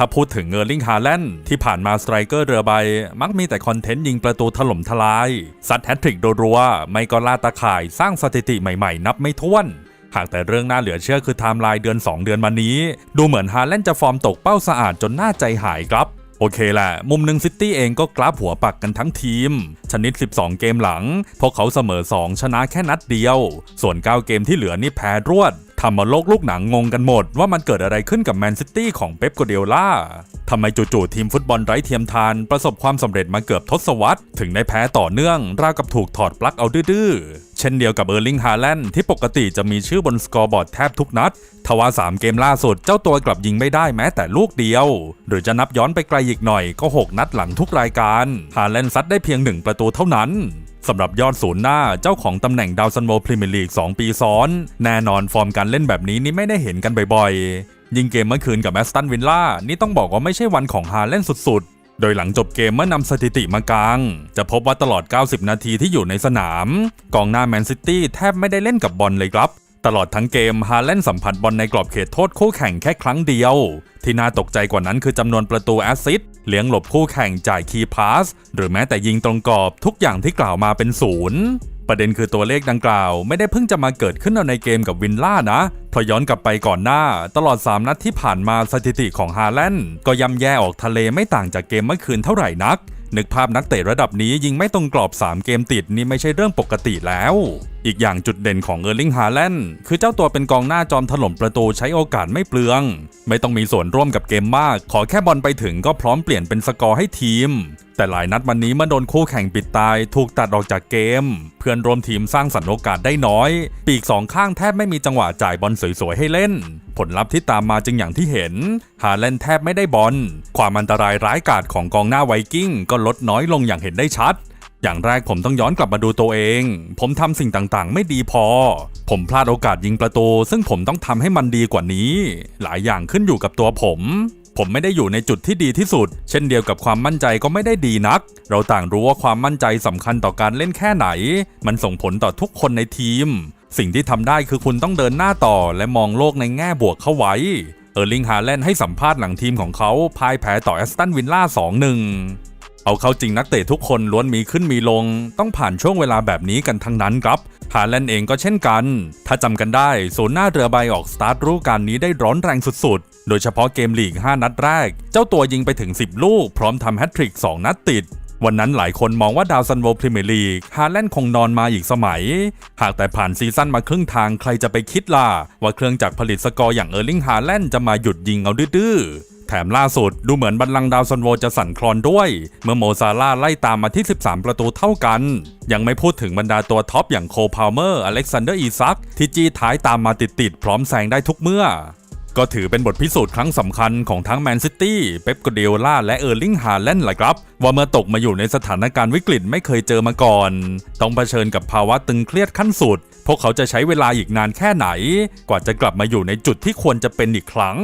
ถ้าพูดถึงเออร์ลิงฮาแลนด์ที่ผ่านมาสไตรเกอร์เรือใบ มักมีแต่คอนเทนต์ยิงประตูถล่มทลาย ซัดแฮตทริกโดรัว ไม่ก็ล่าตาข่ายสร้างสถิติใหม่ๆ นับไม่ถ้วน หากแต่เรื่องน่าเหลือเชื่อคือไทม์ไลน์เดือน 2 เดือนมานี้ ดูเหมือนฮาแลนด์จะฟอร์มตกเป้าสะอาดจนน่าใจหายครับโอเคแหละ มุมหนึ่งซิตี้เองก็กราฟหัวปักกันทั้งทีม ชนิด 12 เกมหลัง พวกเขาเสมอ 2 ชนะแค่นัดเดียว ส่วน 9 เกมที่เหลือนี่แพ้รวด ทำมาโลกลูกหนังงงกันหมดว่ามันเกิดอะไรขึ้นกับแมนซิตี้ของเป๊ปโกเดโอล่าทำไมจู่ๆทีมฟุตบอลไร้เทียมทาน ประสบความสำเร็จมาเกือบทศวรรษ ถึงได้แพ้ต่อเนื่อง ราวกับถูกถอดปลั๊กเอาดื้อเช่นเดียวกับเออร์ลิงฮาแลนด์ที่ปกติจะมีชื่อบนสกอร์บอร์ดแทบทุกนัด ทว่า 3 เกมล่าสุดเจ้าตัวกลับยิงไม่ได้แม้แต่ลูกเดียว หรือจะนับย้อนไปไกลอีกหน่อยก็ 6 นัดหลังทุกรายการฮาแลนด์ซัดได้เพียง 1 ประตูเท่านั้น สำหรับยอดศูนย์หน้าเจ้าของตำแหน่งดาวซันโวพรีเมียร์ลีก 2 ปีซ้อน แน่นอนฟอร์มการเล่นแบบนี้นี่ไม่ได้เห็นกันบ่อยๆ ยิงเกมเมื่อคืนกับแอสตันวินล่านี่ต้องบอกว่าไม่ใช่วันของฮาเล่นสุดๆ โดยหลังจบเกมเมื่อนำสถิติมากลาง จะพบว่าตลอด 90 นาทีที่อยู่ในสนาม กองหน้าแมนซิตี้แทบไม่ได้เล่นกับบอลเลยครับตลอดทั้งเกมฮาแลนสัมผัสบอลในกรอบเขตโทษคู่แข่งแค่ครั้งเดียว ที่น่าตกใจกว่านั้นคือจำนวนประตูแอสซิสต์ เลี้ยงหลบคู่แข่งจ่ายคีย์พาสหรือแม้แต่ยิงตรงกรอบทุกอย่างที่กล่าวมาเป็นศูนย์ประเด็นคือตัวเลขดังกล่าวไม่ได้เพิ่งจะมาเกิดขึ้นในเกมกับวินล่านะเพราะย้อนกลับไปก่อนหน้า ตลอด 3 นัดที่ผ่านมาสถิติของฮาแลนด์ก็ย่ำแย่ออกทะเลไม่ต่างจากเกมเมื่อคืนเท่าไหร่นัก นึกภาพนักเตะระดับนี้ยิงไม่ตรงกรอบ 3 เกมติดนี่ไม่ใช่เรื่องปกติแล้ว อีกอย่างจุดเด่นของเออร์ลิงฮาแลนด์คือเจ้าตัวเป็นกองหน้าจอมถล่มประตูใช้โอกาสไม่เปลือง ไม่ต้องมีส่วนร่วมกับเกมมาก ขอแค่บอลไปถึงก็พร้อมเปลี่ยนเป็นสกอร์ให้ทีม แต่หลายนัดวันนี้เมื่อโดนคู่แข่งปิดตาย ถูกตัดออกจากเกม เพื่อนร่วมทีมสร้างสรรค์โอกาสได้น้อย ปีกสองข้างแทบไม่มีจังหวะจ่ายบอลสวยๆให้เล่น ผลลัพธ์ที่ตามมาจึงอย่างที่เห็น ฮาแลนแทบไม่ได้บอล ความอันตรายร้ายกาจของกองหน้าไวกิ้งก็ลดน้อยลงอย่างเห็นได้ชัดอย่างแรกผมต้องย้อนกลับมาดูตัวเอง ผมทำสิ่งต่างๆ ไม่ดีพอ ผมพลาดโอกาสยิงประตู ซึ่งผมต้องทำให้มันดีกว่านี้ หลายอย่างขึ้นอยู่กับตัวผม ผมไม่ได้อยู่ในจุดที่ดีที่สุด เช่นเดียวกับความมั่นใจก็ไม่ได้ดีนัก เราต่างรู้ว่าความมั่นใจสำคัญต่อการเล่นแค่ไหน มันส่งผลต่อทุกคนในทีม สิ่งที่ทำได้คือคุณต้องเดินหน้าต่อ และมองโลกในแง่บวกเข้าไว้เออร์ลิงฮาแลนด์ให้สัมภาษณ์หลังทีมของเขาพ่ายแพ้ต่อแอสตันวินล่า2-1 เอาเข้าจริงนักเตะทุกคนล้วนมีขึ้นมีลง ต้องผ่านช่วงเวลาแบบนี้กันทั้งนั้นครับฮาแลนด์เองก็เช่นกัน ถ้าจำกันได้ศูนย์หน้าเรือใบออกสตาร์ทรูการนี้ได้ร้อนแรงสุดๆ โดยเฉพาะเกมลีก 5 นัดแรก เจ้าตัวยิงไปถึง 10 ลูก พร้อมทำแฮตทริก 2 นัดติด วันนั้นหลายคนมองว่าดาวซันโวพรีเมียร์ลีกฮาแลนด์คงนอนมาอีกสมัย หากแต่ผ่านซีซั่นมาครึ่งทางใครจะไปคิดล่ะว่าเครื่องจักรผลิตสกอร์อย่างเออร์ลิงฮาแลนด์จะมาหยุดยิงเอาดื้อ แถมล่าสุดดูเหมือนบัลลังก์ดาวซันโวจะสั่นคลอนด้วย เมื่อโมซาร่าไล่ตามมาที่ 13 ประตูเท่ากัน ยังไม่พูดถึงบรรดาตัวท็อปอย่างโคพาวเมอร์ อเล็กซานเดอร์อีซัก ที่จี้ท้ายตามมาติดๆพร้อมแซงได้ทุกเมื่อก็ถือเป็นบทพิสูจน์ครั้งสำคัญของทั้งแมนซิตี้ เป๊ปกเดโอล่าและเออร์ลิงฮาแลนด์แหละครับ ว่าเมื่อตกมาอยู่ในสถานการณ์วิกฤตไม่เคยเจอมาก่อน ต้องเผชิญกับภาวะตึงเครียดขั้นสุด พวกเขาจะใช้เวลาอีกนานแค่ไหน กว่าจะกลับมาอยู่ในจุดที่ควรจะเป็นอีกครั้ง